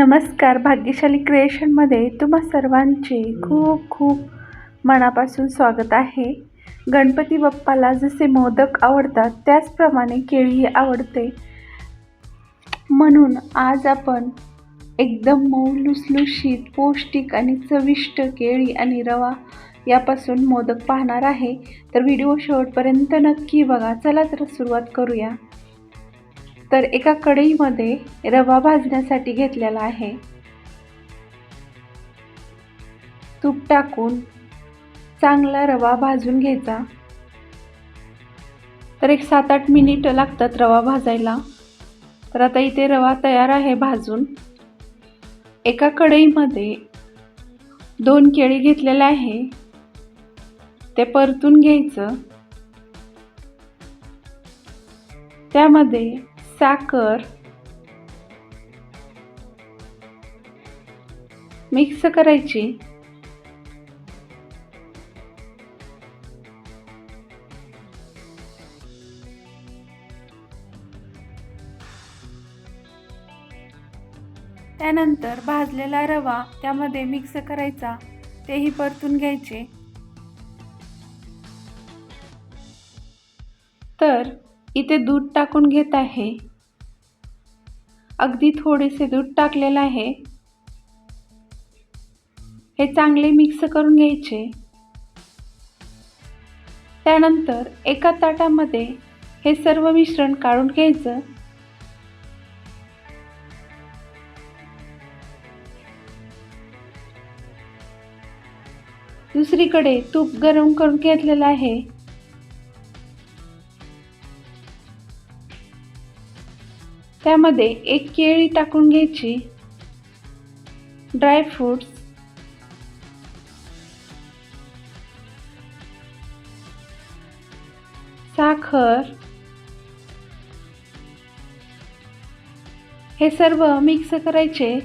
नमस्कार. भाग्यशाली क्रिएशनमध्ये तुम्हा सर्वांचे खूप खूप मनापासून स्वागत आहे. गणपती बाप्पाला जसे मोदक आवडतात त्याचप्रमाणे केळी आवडते. म्हणून आज आपण एकदम मऊ लुसलुशीत पौष्टिक आणि चविष्ट केळी आणि रवा यापासून मोदक पाहणार आहे. तर व्हिडिओ शेवटपर्यंत नक्की बघा. चला तर सुरुवात करूया. तर एका कढईमध्ये रवा भाजण्यासाठी घेतलेला आहे. तूप टाकून चांगला रवा भाजून घ्यायचा. तर एक सात आठ मिनिटं लागतात रवा भाजायला. तर आता इथे रवा तयार आहे भाजून. एका कढईमध्ये दोन केळी घेतलेले आहे. ते परतून घ्यायचं. त्यामध्ये साखर मिक्स करायची. त्यानंतर भाजलेला रवा त्यामध्ये मिक्स करायचा. तेही परतून घ्यायचे. तर इथे दूध टाकून घेत आहे. अगदी थोडेसे दूध टाकलेलं आहे. हे चांगले मिक्स करून घ्यायचे. त्यानंतर एका ताटामध्ये हे सर्व मिश्रण काढून घ्यायचं. दुसरीकडे तूप गरम करून घेतलेलं आहे. त्यामध्ये एक केळी टाकून घ्यायची. ड्रायफ्रूट्स साखर. हे सर्व मिक्स करायचे.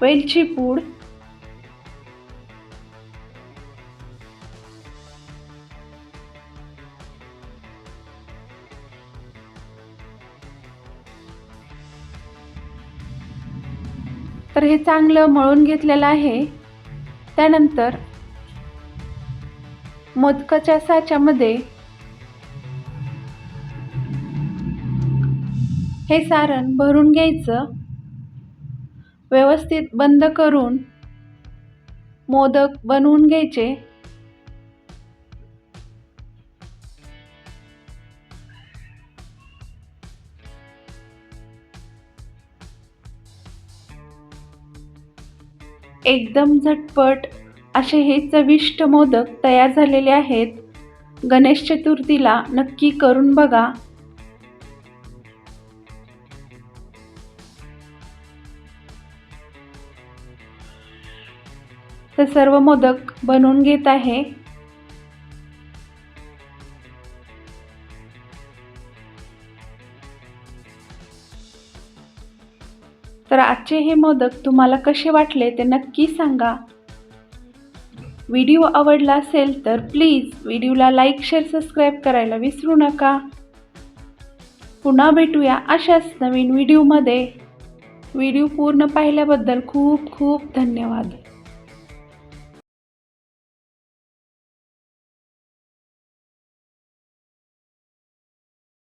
वेलची पूड. तर हे चांगलं मळून घेतलेलं आहे. त्यानंतर मोदकाच्या साच्यामध्ये हे सारण भरून घ्यायचं. व्यवस्थित बंद करून मोदक बनवून घ्यायचे. एकदम झटपट असे हे चविष्ट मोदक तयार झालेले आहेत. गणेश चतुर्थीला नक्की करून बघा. तर सर्व मोदक बनवून घेत आहे. तर आजचे हे मोदक तुम्हाला कसे वाटले ते नक्की सांगा. व्हिडिओ आवडला असेल तर प्लीज व्हिडिओला लाईक शेअर सबस्क्राईब करायला विसरू नका. पुन्हा भेटूया अशाच नवीन व्हिडिओमध्ये. व्हिडिओ पूर्ण पाहिल्याबद्दल खूप खूप धन्यवाद.